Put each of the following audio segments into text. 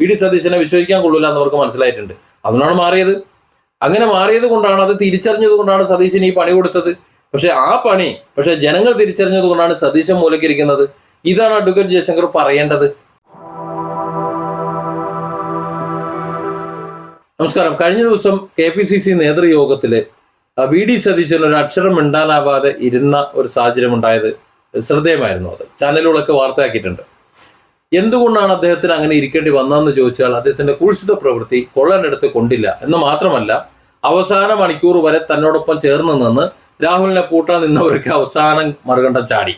V D സതീശനെ വിശ്വസിക്കാൻ കൊള്ളില്ല എന്ന് അവർക്ക് മനസ്സിലായിട്ടുണ്ട്. അതുകൊണ്ടാണ് മാറിയത്. അങ്ങനെ മാറിയത് കൊണ്ടാണ് അത് തിരിച്ചറിഞ്ഞത് കൊണ്ടാണ് സതീശന് ഈ പണി കൊടുത്തത്. പക്ഷെ ആ പണി പക്ഷെ ജനങ്ങൾ തിരിച്ചറിഞ്ഞത് കൊണ്ടാണ് സതീശൻ മൂലക്കിരിക്കുന്നത്. ഇതാണ് അഡ്വക്കേറ്റ് ജയശങ്കർ പറയേണ്ടത്. നമസ്കാരം. കഴിഞ്ഞ ദിവസം കെ പി സി സി നേതൃയോഗത്തിൽ വി ഡി സതീശൻ ഒരു അക്ഷരം മിണ്ടാനാവാതെ ഇരുന്ന ഒരു സാഹചര്യം ഉണ്ടായത് ശ്രദ്ധേയമായിരുന്നു അത്. ചാനലുകളൊക്കെ വാർത്തയാക്കിയിട്ടുണ്ട്. എന്തുകൊണ്ടാണ് അദ്ദേഹത്തിന് അങ്ങനെ ഇരിക്കേണ്ടി വന്നതെന്ന് ചോദിച്ചാൽ അദ്ദേഹത്തിന്റെ കുൽസിത പ്രവൃത്തി കൊള്ളനെടുത്ത് കൊണ്ടില്ല എന്ന് മാത്രമല്ല അവസാന മണിക്കൂർ വരെ തന്നോടൊപ്പം ചേർന്ന് നിന്ന് രാഹുലിനെ പൂട്ടാൻ നിന്നവർക്ക് അവസാനം മറുകണ്ഠം ചാടി.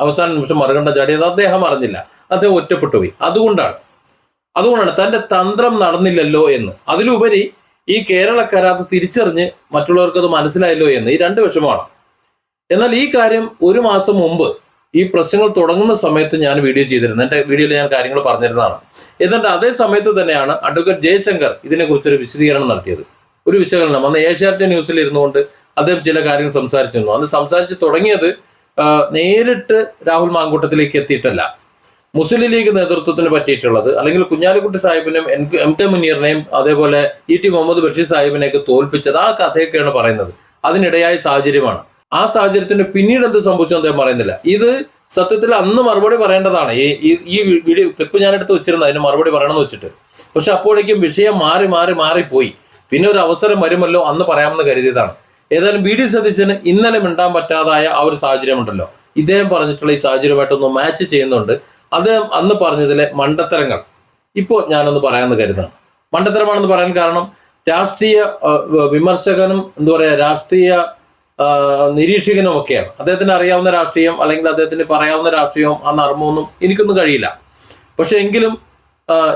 അവസാന നിമിഷം മറുകണ്ഠം ചാടിയത് അദ്ദേഹം അറിഞ്ഞില്ല. അദ്ദേഹം ഒറ്റപ്പെട്ടു പോയി. അതുകൊണ്ടാണ്. അതുകൊണ്ടാണ് തന്റെ തന്ത്രം നടന്നില്ലല്ലോ എന്ന്. അതിലുപരി ഈ കേരളക്കര അത് തിരിച്ചറിഞ്ഞ് മറ്റുള്ളവർക്ക് അത് മനസ്സിലായല്ലോ എന്ന് ഈ രണ്ട് വിഷമമാണ്. എന്നാൽ ഈ കാര്യം ഒരു മാസം മുമ്പ് ഈ പ്രശ്നങ്ങൾ തുടങ്ങുന്ന സമയത്ത് ഞാൻ വീഡിയോ ചെയ്തിരുന്നു എന്റെ വീഡിയോയിൽ ഞാൻ കാര്യങ്ങൾ പറഞ്ഞിരുന്നതാണ്. എന്നിട്ട് അതേ സമയത്ത് തന്നെയാണ് അഡ്വക്കേറ്റ് ജയശങ്കർ ഇതിനെക്കുറിച്ചൊരു വിശദീകരണം നടത്തിയത്. ഒരു വിശകലനം. അന്ന് ഏഷ്യാനെറ്റ് ന്യൂസിൽ ഇരുന്നുകൊണ്ട് അദ്ദേഹം ചില കാര്യങ്ങൾ സംസാരിച്ചിരുന്നു. അന്ന് സംസാരിച്ച് തുടങ്ങിയത് നേരിട്ട് രാഹുൽ മാങ്കൂട്ടത്തിലേക്ക് എത്തിയിട്ടല്ല. മുസ്ലിം ലീഗ് നേതൃത്വത്തിന് പറ്റിയിട്ടുള്ളത്. അല്ലെങ്കിൽ കുഞ്ഞാലിക്കുട്ടി സാഹിബിനും എം കെ മുനീറിനെയും അതേപോലെ ഇ ടി മുഹമ്മദ് ബഷീർ സാഹിബിനെയൊക്കെ തോൽപ്പിച്ചത് ആ കഥയൊക്കെയാണ് പറയുന്നത്. അതിനിടയായ സാഹചര്യമാണ്. ആ സാഹചര്യത്തിന് പിന്നീട് എന്ത് സംഭവിച്ചു അദ്ദേഹം പറയുന്നില്ല. ഇത് സത്യത്തിൽ അന്ന് മറുപടി പറയേണ്ടതാണ്. ഈ വീഡിയോ ക്ലിപ്പ് ഞാൻ എടുത്ത് വെച്ചിരുന്നത് അതിന് മറുപടി പറയണമെന്ന് വെച്ചിട്ട്. പക്ഷെ അപ്പോഴേക്കും വിഷയം മാറി മാറി മാറിപ്പോയി പിന്നെ ഒരു അവസരം വരുമല്ലോ അന്ന് പറയാമെന്ന് കരുതിയതാണ്. ഏതായാലും ബി ഡി സതീശന് ഇന്നലെ മിണ്ടാൻ പറ്റാതായ ആ ഒരു സാഹചര്യം ഉണ്ടല്ലോ ഇദ്ദേഹം പറഞ്ഞിട്ടുള്ള ഈ സാഹചര്യമായിട്ടൊന്ന് മാച്ച് ചെയ്യുന്നുണ്ട്. അദ്ദേഹം അന്ന് പറഞ്ഞതിലെ മണ്ടത്തരങ്ങൾ ഇപ്പോൾ ഞാനൊന്ന് പറയാമെന്ന് കരുതാണ് മണ്ടത്തരമാണെന്ന് പറയാൻ കാരണം രാഷ്ട്രീയ വിമർശകനും എന്താ പറയുക രാഷ്ട്രീയ ആ, നിരീക്ഷകനും ഒക്കെയാണ് അദ്ദേഹത്തിന് അറിയാവുന്ന രാഷ്ട്രീയം അല്ലെങ്കിൽ അദ്ദേഹത്തിന് പറയാവുന്ന രാഷ്ട്രീയം ആ നർമ്മമൊന്നും എനിക്കൊന്നും കഴിയില്ല. പക്ഷെ എങ്കിലും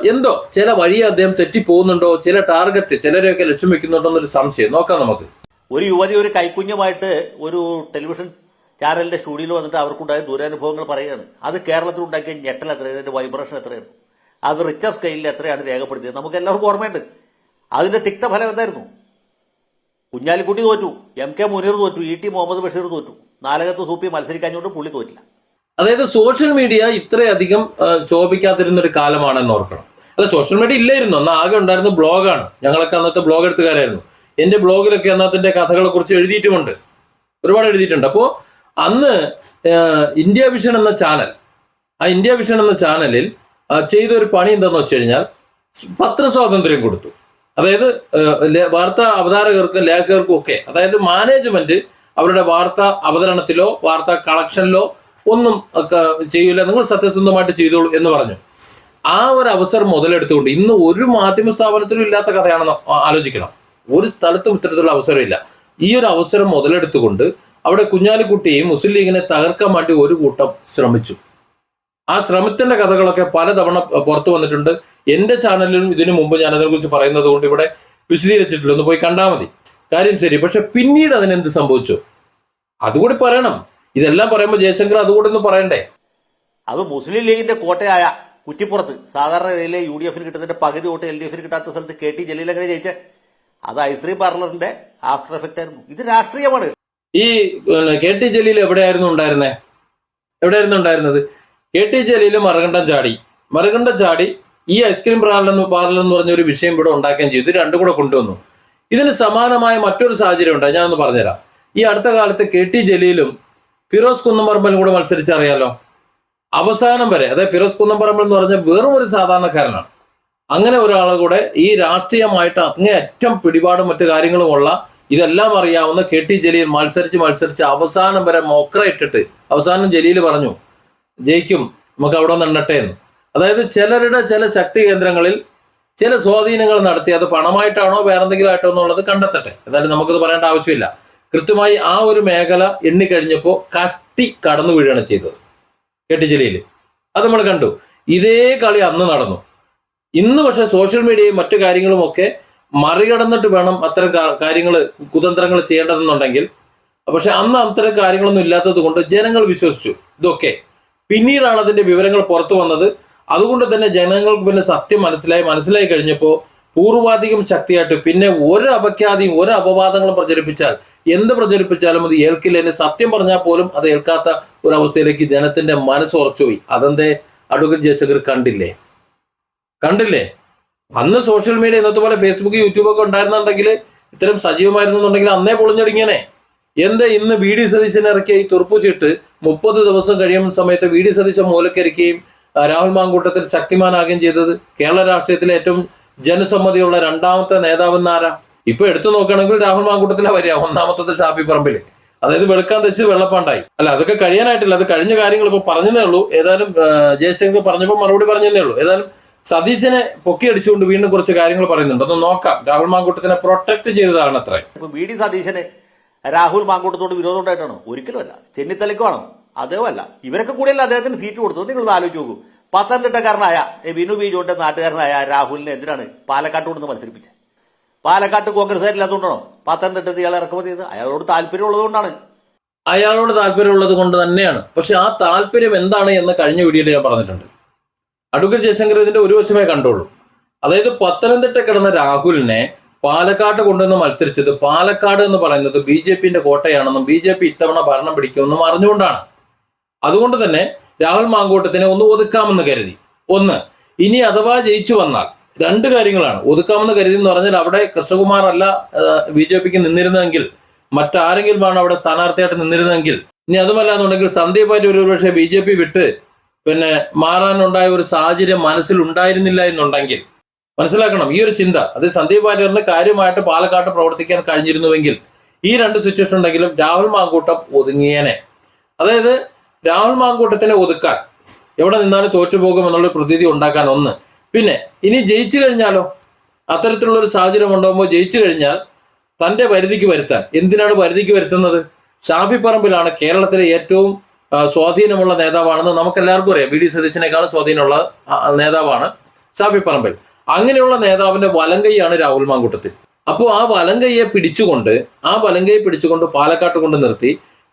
എന്തോ ചില വഴി അദ്ദേഹം തെറ്റിപ്പോകുന്നുണ്ടോ ചില ടാർഗറ്റ് ചിലരെയൊക്കെ ലക്ഷ്യം വെക്കുന്നുണ്ടോ എന്നൊരു സംശയം. നോക്കാം നമുക്ക്. ഒരു യുവതി ഒരു കൈക്കുഞ്ഞുമായിട്ട് ഒരു ടെലിവിഷൻ ചാനലിന്റെ സ്റ്റുഡിയോയിൽ വന്നിട്ട് അവർക്കുണ്ടായ ദുരനുഭവങ്ങൾ പറയുകയാണ്. അത് കേരളത്തിൽ ഉണ്ടാക്കിയ ഞെട്ടൽ എത്രയാണ്? അതിന്റെ വൈബ്രേഷൻ എത്രയാണ്? അത് റിച്ചർ സ്കെയിലിൽ എത്രയാണ് രേഖപ്പെടുത്തിയത്? നമുക്ക് എല്ലാവർക്കും ഓർമ്മയുണ്ട്. അതിന്റെ തിക്തഫലം എന്തായിരുന്നു? കുഞ്ഞാലിക്കുട്ടി തോറ്റു എം കെ മുനീർ തോറ്റു ഇ ടി മുഹമ്മദ് ബഷീർ തോറ്റു. നാലകത്ത് സൂപ്പി മത്സരിക്കാഞ്ഞുകൊണ്ട് പുള്ളി തോറ്റില്ല. അതായത് സോഷ്യൽ മീഡിയ ഇത്രയധികം ശോഭിക്കാതിരുന്ന ഒരു കാലമാണെന്ന് ഓർക്കണം. അല്ല സോഷ്യൽ മീഡിയ ഇല്ലായിരുന്നു. അന്ന് ആകെ ഉണ്ടായിരുന്ന ബ്ലോഗാണ്. ഞങ്ങളൊക്കെ അന്നത്തെ ബ്ലോഗ് എടുത്തുകാരായിരുന്നു. എന്റെ ബ്ലോഗിലൊക്കെ അന്നത്തെ കഥകളെ കുറിച്ച് എഴുതിയിട്ടുമുണ്ട്. ഒരുപാട് എഴുതിയിട്ടുണ്ട്. അപ്പോൾ അന്ന് ഇന്ത്യ വിഷൻ എന്ന ചാനൽ ആ ഇന്ത്യ വിഷൻ എന്ന ചാനലിൽ ചെയ്ത ഒരു പണി എന്താണെന്ന് വെച്ച് കഴിഞ്ഞാൽ പത്രസ്വാതന്ത്ര്യം കൊടുത്തു. അതായത് വാർത്ത അവതാരകർക്കും ലേഖകർക്കും ഒക്കെ അതായത് മാനേജ്മെന്റ് അവരുടെ വാർത്താ അവതരണത്തിലോ വാർത്താ കളക്ഷനിലോ ഒന്നും ചെയ്യൂല. നിങ്ങൾ സത്യസന്ധമായിട്ട് ചെയ്തോളൂ എന്ന് പറഞ്ഞു. ആ ഒരു അവസരം മുതലെടുത്തുകൊണ്ട് ഇന്ന് ഒരു മാധ്യമ സ്ഥാപനത്തിലും ഇല്ലാത്ത കഥയാണെന്ന് ആലോചിക്കണം. ഒരു സ്ഥലത്തും ഇത്തരത്തിലുള്ള അവസരമില്ല ഈ ഒരു അവസരം മുതലെടുത്തുകൊണ്ട് അവിടെ കുഞ്ഞാലിക്കുട്ടിയെയും മുസ്ലിം ലീഗിനെ തകർക്കാൻ വേണ്ടി ഒരു കൂട്ടം ശ്രമിച്ചു. ആ ശ്രമത്തിന്റെ കഥകളൊക്കെ പലതവണ പുറത്തു വന്നിട്ടുണ്ട്. എന്റെ ചാനലിലും ഇതിനു മുമ്പ് ഞാൻ അതിനെക്കുറിച്ച് പറയുന്നത് കൊണ്ട് ഇവിടെ വിശദീകരിച്ചിട്ടില്ല. ഒന്ന് പോയി കണ്ടാൽ മതി. കാര്യം ശരി. പക്ഷെ പിന്നീട് അതിനെന്ത് സംഭവിച്ചു? അതുകൂടി പറയണം. ഇതെല്ലാം പറയുമ്പോൾ ജയശങ്കർ അതുകൂടി ഒന്ന് പറയണ്ടേ? അത് മുസ്ലിം ലീഗിന്റെ കോട്ടയായ കുറ്റിപ്പുറത്ത്. സാധാരണ രീതിയിൽ യു ഡി എഫിന് കിട്ടുന്നതിന്റെ പകുതി വോട്ട് എൽ ഡി എഫിന് കിട്ടാത്ത സ്ഥലത്ത് കെ ടി ജലീൽ അങ്ങനെ ജയിച്ച. അത് ഐസ്ക്രീം പാർലറിന്റെ ആഫ്റ്റർ എഫക്റ്റ് ആയിരുന്നു. ഇത് രാഷ്ട്രീയമാണ്. ഈ കെ ടി ജലീൽ എവിടെയായിരുന്നു ഉണ്ടായിരുന്നേ? എവിടെയായിരുന്നു ഉണ്ടായിരുന്നത്? കെ ടി ജലീൽ മറുകണ്ഠം ചാടി. മറുകണ്ഠം ചാടി ഈ ഐസ്ക്രീം പാർലർ പാർലർ എന്ന് പറഞ്ഞ ഒരു വിഷയം ഇവിടെ ഉണ്ടാക്കുകയും ചെയ്തു. രണ്ടും കൂടെ കൊണ്ടുവന്നു. ഇതിന് സമാനമായ മറ്റൊരു സാഹചര്യം ഉണ്ടായി ഞാനൊന്ന് പറഞ്ഞുതരാം. ഈ അടുത്ത കാലത്ത് കെ ടി ജലീലും ഫിറോസ് കുന്നംപറമ്പലും കൂടെ മത്സരിച്ചറിയാലോ? അവസാനം വരെ അതായത് ഫിറോസ് കുന്നംപറമ്പൽ എന്ന് പറഞ്ഞ വെറും ഒരു സാധാരണക്കാരനാണ്. അങ്ങനെ ഒരാളെ കൂടെ ഈ രാഷ്ട്രീയമായിട്ട് അങ്ങേയറ്റം പിടിപാടും മറ്റു കാര്യങ്ങളുമുള്ള ഇതെല്ലാം അറിയാവുന്ന കെ ടി ജലീൽ മത്സരിച്ച് മത്സരിച്ച് അവസാനം വരെ മൊക്ര ഇട്ടിട്ട് അവസാനം ജലീൽ പറഞ്ഞു ജയിക്കും നമുക്ക് അവിടെ നിന്നട്ടെ എന്ന്. അതായത് ചിലരുടെ ചില ശക്തി കേന്ദ്രങ്ങളിൽ ചില സ്വാധീനങ്ങൾ നടത്തി അത് പണമായിട്ടാണോ വേറെ എന്തെങ്കിലും ആയിട്ടോ എന്നുള്ളത് കണ്ടെത്തട്ടെ. എന്തായാലും നമുക്കത് പറയേണ്ട ആവശ്യമില്ല. കൃത്യമായി ആ ഒരു മേഖല എണ്ണിക്കഴിഞ്ഞപ്പോൾ കട്ടി കടന്നു വീഴുകയാണ് ചെയ്തത്. കെ ടി അത് നമ്മൾ കണ്ടു. ഇതേ കളി അന്ന് നടന്നു. ഇന്ന് പക്ഷെ സോഷ്യൽ മീഡിയയും മറ്റു കാര്യങ്ങളുമൊക്കെ മറികടന്നിട്ട് വേണം അത്തരം കാര്യങ്ങൾ കുതന്ത്രങ്ങൾ ചെയ്യേണ്ടതെന്നുണ്ടെങ്കിൽ. പക്ഷെ അന്ന് അത്തരം കാര്യങ്ങളൊന്നും ഇല്ലാത്തത് കൊണ്ട് ജനങ്ങൾ വിശ്വസിച്ചു. ഇതൊക്കെ. പിന്നീടാണ് അതിന്റെ വിവരങ്ങൾ പുറത്തു വന്നത്. അതുകൊണ്ട് തന്നെ ജനങ്ങൾക്ക് പിന്നെ സത്യം മനസ്സിലായി മനസ്സിലായി കഴിഞ്ഞപ്പോൾ പൂർവാധികം ശക്തിയായിട്ട് പിന്നെ ഒരു അപഖ്യാതിയും ഒരു അപവാദങ്ങളും പ്രചരിപ്പിച്ചാൽ എന്ത് പ്രചരിപ്പിച്ചാലും അത് ഏൽക്കില്ല എന്ന് സത്യം പറഞ്ഞാൽ പോലും അത് ഏൽക്കാത്ത ഒരു അവസ്ഥയിലേക്ക് ജനത്തിന്റെ മനസ്സ് ഉറച്ചുപോയി. അതെന്തേ? അഡ്വക്കേറ്റ് ജയശങ്കർ കണ്ടില്ലേ? കണ്ടില്ലേ? അന്ന് സോഷ്യൽ മീഡിയ ഇന്നത്തെ പോലെ ഫേസ്ബുക്ക് യൂട്യൂബ് ഒക്കെ ഉണ്ടായിരുന്നുണ്ടെങ്കിൽ ഇത്തരം സജീവമായിരുന്നുണ്ടെങ്കിൽ അന്നേ പൊളിഞ്ഞടിങ്ങനെ എന്താ? ഇന്ന് വി ഡി സതീശൻ ഇറക്കിയ ഈ തുറപ്പുചിട്ട് മുപ്പത് ദിവസം കഴിയുന്ന സമയത്ത് വി ഡി സതീശൻ മൂലക്കരിക്കുകയും രാഹുൽ മാങ്കൂട്ടത്തിൽ ശക്തിമാനാകുകയും ചെയ്തത് കേരള രാഷ്ട്രീയത്തിലെ ഏറ്റവും ജനസമ്മതിയുള്ള രണ്ടാമത്തെ നേതാവെന്നാരാ? ഇപ്പൊ എടുത്തു നോക്കുകയാണെങ്കിൽ രാഹുൽ മാങ്കൂട്ടത്തിലെ വരിക ഒന്നാമത്തെ ഷാഫി പറമ്പിൽ. അതായത് വെളുക്കാൻ തെച്ച് വെള്ളപ്പാണ്ടായി. അല്ല അതൊക്കെ കഴിയാനായിട്ടില്ല അത് കഴിഞ്ഞ കാര്യങ്ങൾ ഇപ്പൊ പറഞ്ഞതേ ഉള്ളൂ. ഏതായാലും ജയശങ്കർ പറഞ്ഞപ്പോൾ മറുപടി പറഞ്ഞതേ ഉള്ളൂ. ഏതായാലും സതീശനെ പൊക്കി അടിച്ചുകൊണ്ട് വീണ്ടും കുറച്ച് കാര്യങ്ങൾ പറയുന്നുണ്ട്. ഒന്ന് നോക്കാം. രാഹുൽ മാങ്കൂട്ടത്തിനെ പ്രൊട്ടക്ട് ചെയ്തതാണ് അത്ര വി ഡി സതീശന് രാഹുൽ മാങ്കൂട്ടത്തോട് വിരോധം ഉണ്ടായിട്ടാണോ ഒരിക്കലുമല്ല ചെന്നിത്തലയ്ക്കുമാണോ? അതേമല്ല ഇവരൊക്കെ കൂടിയല്ല അദ്ദേഹത്തിന് സീറ്റ് കൊടുത്തത്? നിങ്ങൾ ആലോചിച്ച് നോക്കൂ. പത്തനംതിട്ടക്കാരനായ വിനു ബിനു ബി ജോന്റെ നാട്ടുകാരനായ രാഹുലിനെ എന്തിനാണ് പാലക്കാട്ട് കൊണ്ടുവന്ന് മത്സരിപ്പിച്ചത്? പാലക്കാട്ട് കോൺഗ്രസ്സുകാരില്ലാത്തതുകൊണ്ടാണോ പത്തനംതിട്ടത്ത് ഇയാൾ ഇറക്കുമതി ചെയ്തത് അയാളോട് താല്പര്യമുള്ളതുകൊണ്ടാണ്. അയാളോട് താല്പര്യമുള്ളത് കൊണ്ട് തന്നെയാണ്. പക്ഷെ ആ താല്പര്യം എന്താണ് എന്ന് കഴിഞ്ഞ വീഡിയോയിൽ ഞാൻ പറഞ്ഞിട്ടുണ്ട്. അഡ്വക്കേറ്റ് ജയശങ്കർ ഇതിന്റെ ഒരു വശമേ കണ്ടുള്ളൂ. അതായത് പത്തനംതിട്ട കിടന്ന രാഹുലിനെ പാലക്കാട്ട് കൊണ്ടുവന്ന് മത്സരിച്ചത് പാലക്കാട് എന്ന് പറയുന്നത് ബി ജെ പിന്റെ കോട്ടയാണെന്നും ബി ജെ പി ഇത്തവണ ഭരണം പിടിക്കുമെന്നും അറിഞ്ഞുകൊണ്ടാണ്. അതുകൊണ്ട് തന്നെ രാഹുൽ മാങ്കോട്ടത്തിനെ ഒന്ന് ഒതുക്കാമെന്ന് കരുതി. ഒന്ന് ഇനി അഥവാ ജയിച്ചു വന്നാൽ രണ്ട് കാര്യങ്ങളാണ്. ഒതുക്കാമെന്ന് കരുതി എന്ന് പറഞ്ഞാൽ അവിടെ കൃഷ്ണകുമാർ അല്ല ബി ജെ പിക്ക് നിന്നിരുന്നതെങ്കിൽ മറ്റാരെങ്കിലുമാണ് അവിടെ സ്ഥാനാർത്ഥിയായിട്ട് നിന്നിരുന്നതെങ്കിൽ. ഇനി അതുമല്ല എന്നുണ്ടെങ്കിൽ സന്ദീപ് പാറ്റി ഒരു പക്ഷേ ബി ജെ പി വിട്ട് പിന്നെ മാറാനുണ്ടായ ഒരു സാഹചര്യം മനസ്സിൽ ഉണ്ടായിരുന്നില്ല എന്നുണ്ടെങ്കിൽ മനസ്സിലാക്കണം ഈ ഒരു ചിന്ത. അത് സന്ദീപ് വാര്യറിന് കാര്യമായിട്ട് പാലക്കാട്ട് പ്രവർത്തിക്കാൻ കഴിഞ്ഞിരുന്നുവെങ്കിൽ ഈ രണ്ട് സിറ്റുവേഷൻ ഉണ്ടെങ്കിലും രാഹുൽ മാങ്കൂട്ടം ഒതുങ്ങിയേനെ. അതായത് രാഹുൽ മാങ്കൂട്ടത്തിനെ ഒതുക്കാൻ. എവിടെ നിന്നാലും തോറ്റുപോകും എന്നുള്ള പ്രതീതി ഉണ്ടാക്കാൻ ഒന്ന്. പിന്നെ ഇനി ജയിച്ചു കഴിഞ്ഞാലോ? അത്തരത്തിലുള്ള ഒരു സാഹചര്യം ഉണ്ടാകുമ്പോൾ ജയിച്ചു കഴിഞ്ഞാൽ തന്റെ പരിധിക്ക് വരുത്താൻ. എന്തിനാണ് പരിധിക്ക് വരുത്തുന്നത്? ഷാഫി പറമ്പിലാണ് കേരളത്തിലെ ഏറ്റവും സ്വാധീനമുള്ള നേതാവാണെന്ന് നമുക്ക് എല്ലാവർക്കും അറിയാം. വി ഡി സതീശനേക്കാളും സ്വാധീനമുള്ള നേതാവാണ് ഷാഫി പറമ്പിൽ. അങ്ങനെയുള്ള നേതാവിന്റെ വലങ്കൈയാണ് രാഹുൽ മാങ്കൂട്ടത്തിൽ. അപ്പോൾ ആ വലങ്കൈയെ പിടിച്ചുകൊണ്ട് ആ വലങ്കൈയെ പിടിച്ചുകൊണ്ട് പാലക്കാട്ട് കൊണ്ട് നിർത്തി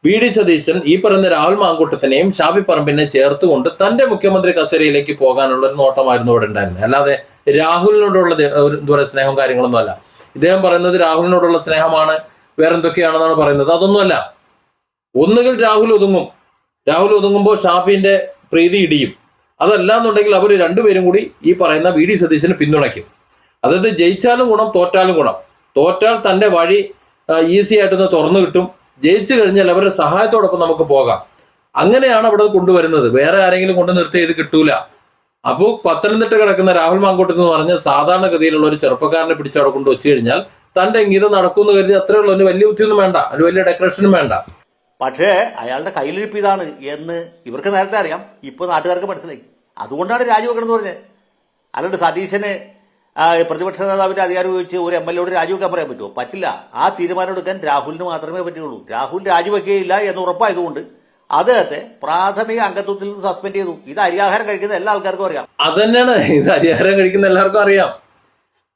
വി ഡി സതീശൻ ഈ പറയുന്ന രാഹുൽ മാങ്കൂട്ടത്തിനെയും ഷാഫി പറമ്പിനെ ചേർത്തുകൊണ്ട് തന്റെ മുഖ്യമന്ത്രി കസേരയിലേക്ക് പോകാനുള്ള ഒരു നോട്ടമായിരുന്നു ഇവിടെ ഉണ്ടായിരുന്നത്. അല്ലാതെ രാഹുലിനോടുള്ള എന്താ പറയുക സ്നേഹം കാര്യങ്ങളൊന്നും അല്ല. ഇദ്ദേഹം പറയുന്നത് രാഹുലിനോടുള്ള സ്നേഹമാണ് വേറെന്തൊക്കെയാണെന്നാണ് പറയുന്നത്. അതൊന്നുമല്ല. ഒന്നുകിൽ രാഹുൽ ഒതുങ്ങും. രാഹുൽ ഒതുങ്ങുമ്പോൾ ഷാഫിന്റെ പ്രീതി ഇടിയും. അതല്ല എന്നുണ്ടെങ്കിൽ അവർ രണ്ടുപേരും കൂടി ഈ പറയുന്ന വി ഡി സതീശന് പിന്തുണയ്ക്കും. അതായത് ജയിച്ചാലും ഗുണം തോറ്റാലും ഗുണം. തോറ്റാൽ തന്റെ വഴി ഈസി ആയിട്ടൊന്ന് തുറന്നു കിട്ടും. ജയിച്ചു കഴിഞ്ഞാൽ അവരുടെ സഹായത്തോടൊപ്പം നമുക്ക് പോകാം. അങ്ങനെയാണ് അവിടെ കൊണ്ടുവരുന്നത്. വേറെ ആരെങ്കിലും കൊണ്ട് നിർത്തി ഇത് കിട്ടൂല. അപ്പോൾ പത്തനംതിട്ട കിടക്കുന്ന രാഹുൽ മാങ്കോട്ട് എന്ന് പറഞ്ഞ സാധാരണഗതിയിലുള്ള ഒരു ചെറുപ്പക്കാരനെ പിടിച്ച് അവിടെ കൊണ്ട് വെച്ചു കഴിഞ്ഞാൽ തന്റെ ഇംഗീതം നടക്കുമെന്ന് കരുതി അത്രേ ഉള്ളൂ വലിയ ബുദ്ധിയൊന്നും വേണ്ട. ഒരു വലിയ ഡെക്കറേഷനും വേണ്ട. പക്ഷേ അയാളുടെ കയ്യിലിരിപ്പ് ഇതാണ് എന്ന് ഇവർക്ക് നേരത്തെ അറിയാം. ഇപ്പൊ നാട്ടുകാർക്ക് മനസ്സിലായി. അതുകൊണ്ടാണ് രാജിവെക്കണം എന്ന് പറഞ്ഞത്. അല്ലാണ്ട് സതീശന് പ്രതിപക്ഷ നേതാവിന്റെ അധികാരം ഉപയോഗിച്ച് ഒരു എം എൽ എയോട് രാജിവെക്കാൻ പറയാൻ പറ്റുമോ? പറ്റില്ല. ആ തീരുമാനം എടുക്കാൻ രാഹുലിന് മാത്രമേ പറ്റുകയുള്ളൂ. രാഹുൽ രാജിവെക്കുകയില്ല എന്ന് ഉറപ്പായതുകൊണ്ട് അദ്ദേഹത്തെ പ്രാഥമിക അംഗത്വത്തിൽ നിന്ന് സസ്പെൻഡ് ചെയ്തു. ഇത് അരിയാഹാരം കഴിക്കുന്ന എല്ലാ ആൾക്കാർക്കും അറിയാം. അത് തന്നെയാണ് ഇത് അരിയാഹാരം കഴിക്കുന്ന എല്ലാവർക്കും അറിയാം.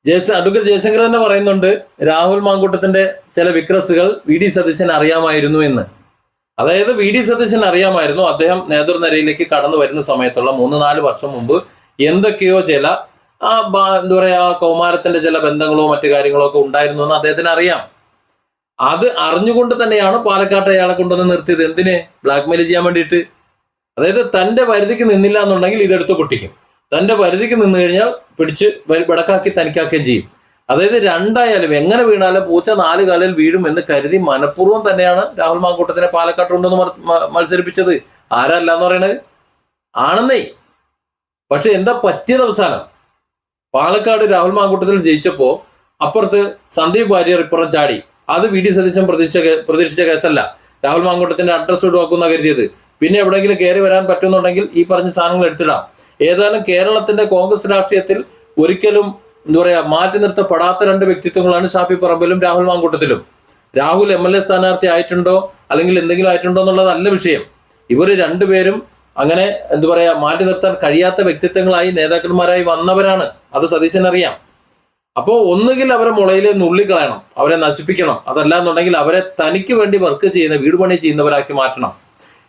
ജയസ് അഡ്വക്കേറ്റ് ജയശങ്കർ തന്നെ പറയുന്നുണ്ട് രാഹുൽ മാങ്കൂട്ടത്തിന്റെ ചില വിക്രസുകൾ വി ഡി സതീശൻ അറിയാമായിരുന്നു എന്ന്. അതായത് വി ഡി സതീശൻ അറിയാമായിരുന്നു അദ്ദേഹം നേതൃനിരയിലേക്ക് കടന്നു വരുന്ന സമയത്തുള്ള മൂന്ന് നാല് വർഷം മുമ്പ് എന്തൊക്കെയോ ചില ആ എന്താ പറയാ കൗമാരത്തിന്റെ ചില ബന്ധങ്ങളോ മറ്റു കാര്യങ്ങളോ ഒക്കെ ഉണ്ടായിരുന്നു എന്ന് അദ്ദേഹത്തിന് അറിയാം. അത് അറിഞ്ഞുകൊണ്ട് തന്നെയാണ് പാലക്കാട്ട് അയാളെ കൊണ്ടുവന്ന് നിർത്തിയത്. എന്തിന്? ബ്ലാക്ക്മെയിൽ ചെയ്യാൻ വേണ്ടിയിട്ട്. അതായത് തന്റെ പരിധിക്ക് നിന്നില്ല എന്നുണ്ടെങ്കിൽ ഇതെടുത്ത് പൊട്ടിക്കും. തന്റെ പരിധിക്ക് നിന്ന് കഴിഞ്ഞാൽ പിടിച്ച് വിടക്കാക്കി തനിക്കാക്കുകയും ചെയ്യും. അതായത് രണ്ടായാലും എങ്ങനെ വീണാലും പൂച്ച നാല് കാലിൽ വീഴും എന്ന് കരുതി മനഃപൂർവം തന്നെയാണ് രാഹുൽ മാങ്കൂട്ടത്തിനെ പാലക്കാട്ട് കൊണ്ടുവന്ന് മത്സരിപ്പിച്ചത്. ആരല്ല എന്ന് പറയണത്? ആണെന്നേ. പക്ഷെ എന്താ പറ്റിയത് അവസാനം? പാലക്കാട് രാഹുൽ മാങ്കൂട്ടത്തിൽ ജയിച്ചപ്പോ അപ്പുറത്ത് സന്ദീപ് വാര്യർ ഇപ്പുറം ചാടി. അത് വി ഡി സതീശൻ പ്രതീക്ഷിച്ച കേ- പ്രതീക്ഷിച്ച കേസല്ല. രാഹുൽ മാങ്കൂട്ടത്തിന്റെ അഡ്രസ് ഒഴിവാക്കുന്ന കരുതിയത്. പിന്നെ എവിടെയെങ്കിലും കയറി വരാൻ പറ്റുന്നുണ്ടെങ്കിൽ ഈ പറഞ്ഞ സാധനങ്ങൾ എടുത്തിടാം. ഏതായാലും കേരളത്തിന്റെ കോൺഗ്രസ് രാഷ്ട്രീയത്തിൽ ഒരിക്കലും എന്താ പറയാ മാറ്റി നിർത്തപ്പെടാത്ത രണ്ട് വ്യക്തിത്വങ്ങളാണ് ഷാഫി പറമ്പിലും രാഹുൽ മാങ്കൂട്ടത്തിലും. രാഹുൽ എം എൽ എ സ്ഥാനാർത്ഥി ആയിട്ടുണ്ടോ അല്ലെങ്കിൽ എന്തെങ്കിലും ആയിട്ടുണ്ടോ എന്നുള്ളതല്ല വിഷയം. ഇവർ രണ്ടുപേരും അങ്ങനെ എന്തു പറയാ മാറ്റി നിർത്താൻ കഴിയാത്ത വ്യക്തിത്വങ്ങളായി നേതാക്കന്മാരായി വന്നവരാണ്. അത് സതീശൻ അറിയാം. അപ്പോൾ ഒന്നുകിൽ അവരെ മുളയിൽ നുള്ളിക്കളയണം അവരെ നശിപ്പിക്കണം. അതല്ല എന്നുണ്ടെങ്കിൽ അവരെ തനിക്ക് വേണ്ടി വർക്ക് ചെയ്യുന്ന വീട് പണി ചെയ്യുന്നവരാക്കി മാറ്റണം.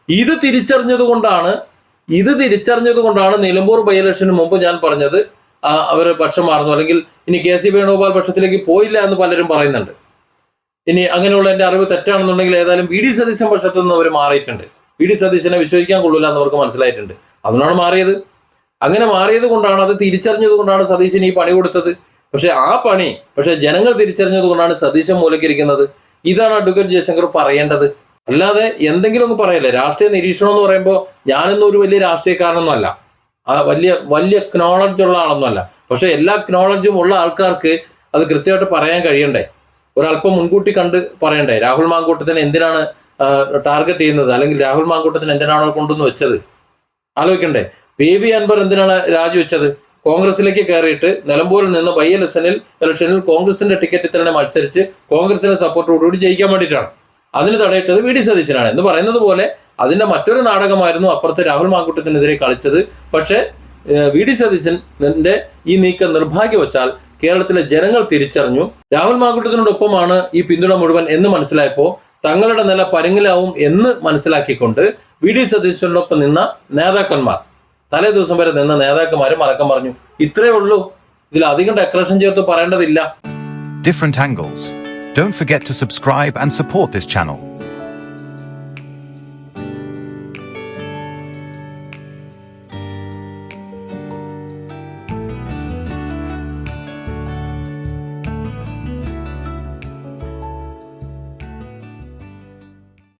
ഇത് തിരിച്ചറിഞ്ഞതുകൊണ്ടാണ് ഇത് തിരിച്ചറിഞ്ഞതുകൊണ്ടാണ് നിലമ്പൂർ ബൈ ഇലക്ഷന് മുമ്പ് ഞാൻ പറഞ്ഞത് അവർ പക്ഷം മാറുന്നു. അല്ലെങ്കിൽ ഇനി കെ സി വേണുഗോപാൽ പക്ഷത്തിലേക്ക് പോയില്ല എന്ന് പലരും പറയുന്നുണ്ട്. ഇനി അങ്ങനെയുള്ള എന്റെ അറിവ് തെറ്റാണെന്നുണ്ടെങ്കിൽ ഏതായാലും വി ഡി സതീശൻ പക്ഷത്തു നിന്ന് അവർ മാറിയിട്ടുണ്ട്. ഡി സതീശനെ വിശ്വസിക്കാൻ കൊള്ളൂല എന്ന് അവർക്ക് മനസ്സിലായിട്ടുണ്ട്. അതുകൊണ്ടാണ് മാറിയത്. അങ്ങനെ മാറിയത് കൊണ്ടാണ് അത് തിരിച്ചറിഞ്ഞത് കൊണ്ടാണ് സതീശന് ഈ പണി കൊടുത്തത്. പക്ഷെ ആ പണി പക്ഷെ ജനങ്ങൾ തിരിച്ചറിഞ്ഞത് കൊണ്ടാണ് സതീശൻ മൂലക്കിരിക്കുന്നത്. ഇതാണ് അഡ്വക്കേറ്റ് ജയശങ്കർ പറയേണ്ടത്. അല്ലാതെ എന്തെങ്കിലും ഒന്നും പറയല്ല? രാഷ്ട്രീയ നിരീക്ഷണം എന്ന് പറയുമ്പോൾ ഞാനൊന്നും ഒരു വലിയ രാഷ്ട്രീയക്കാരനൊന്നും അല്ല ആ വലിയ വലിയ നോളജ് ഉള്ള ആളൊന്നുമല്ല. പക്ഷെ എല്ലാ നോളജും ഉള്ള ആൾക്കാർക്ക് അത് കൃത്യമായിട്ട് പറയാൻ കഴിയണ്ടേ? ഒരല്പം മുൻകൂട്ടി കണ്ട് പറയണ്ടേ? രാഹുൽ മാങ്കൂട്ടത്തിന് എന്തിനാണ് ടാർഗറ്റ് ചെയ്യുന്നത്? അല്ലെങ്കിൽ രാഹുൽ മാങ്കൂട്ടത്തിന് എന്തിനാണോ കൊണ്ടുവന്ന് വെച്ചത്? ആലോചിക്കണ്ടേ. പി വി അൻവർ എന്തിനാണ് രാജിവെച്ചത് കോൺഗ്രസിലേക്ക് കയറിയിട്ട് നിലമ്പൂരിൽ നിന്ന് ബൈ ഇലക്ഷനിൽ ഇലക്ഷനിൽ കോൺഗ്രസിന്റെ ടിക്കറ്റിൽ തന്നെ മത്സരിച്ച് കോൺഗ്രസിന്റെ സപ്പോർട്ടോടുകൂടി ജയിക്കാൻ വേണ്ടിയിട്ടാണ്. അതിന് തടയിട്ടത് വി ഡി സതീശനാണ്. എന്ന് പറയുന്നത് പോലെ അതിന്റെ മറ്റൊരു നാടകമായിരുന്നു അപ്പുറത്ത് രാഹുൽ മാങ്കുട്ടത്തിനെതിരെ കളിച്ചത്. പക്ഷേ വി ഡി സതീശന്റെ ഈ നീക്കം നിർഭാഗ്യവശാൽ കേരളത്തിലെ ജനങ്ങൾ തിരിച്ചറിഞ്ഞു. രാഹുൽ മാങ്കുട്ടത്തിനോടൊപ്പമാണ് ഈ പിന്തുണ മുഴുവൻ എന്ന് മനസ്സിലായപ്പോൾ തങ്ങളുടെ നില പരുങ്ങലാവും എന്ന് മനസ്സിലാക്കിക്കൊണ്ട് വി ഡി സതീശനോടൊപ്പം നിന്ന നേതാക്കന്മാർ. തലേ ദിവസം വരെ നിന്ന നേതാക്കന്മാരും മലക്കം പറഞ്ഞു ഇത്രയേ ഉള്ളൂ. ഇതിൽ അധികം ഡെക്കറേഷൻ ചേർത്ത് പറയേണ്ടതില്ല. Different angles don't forget to subscribe and support this channel.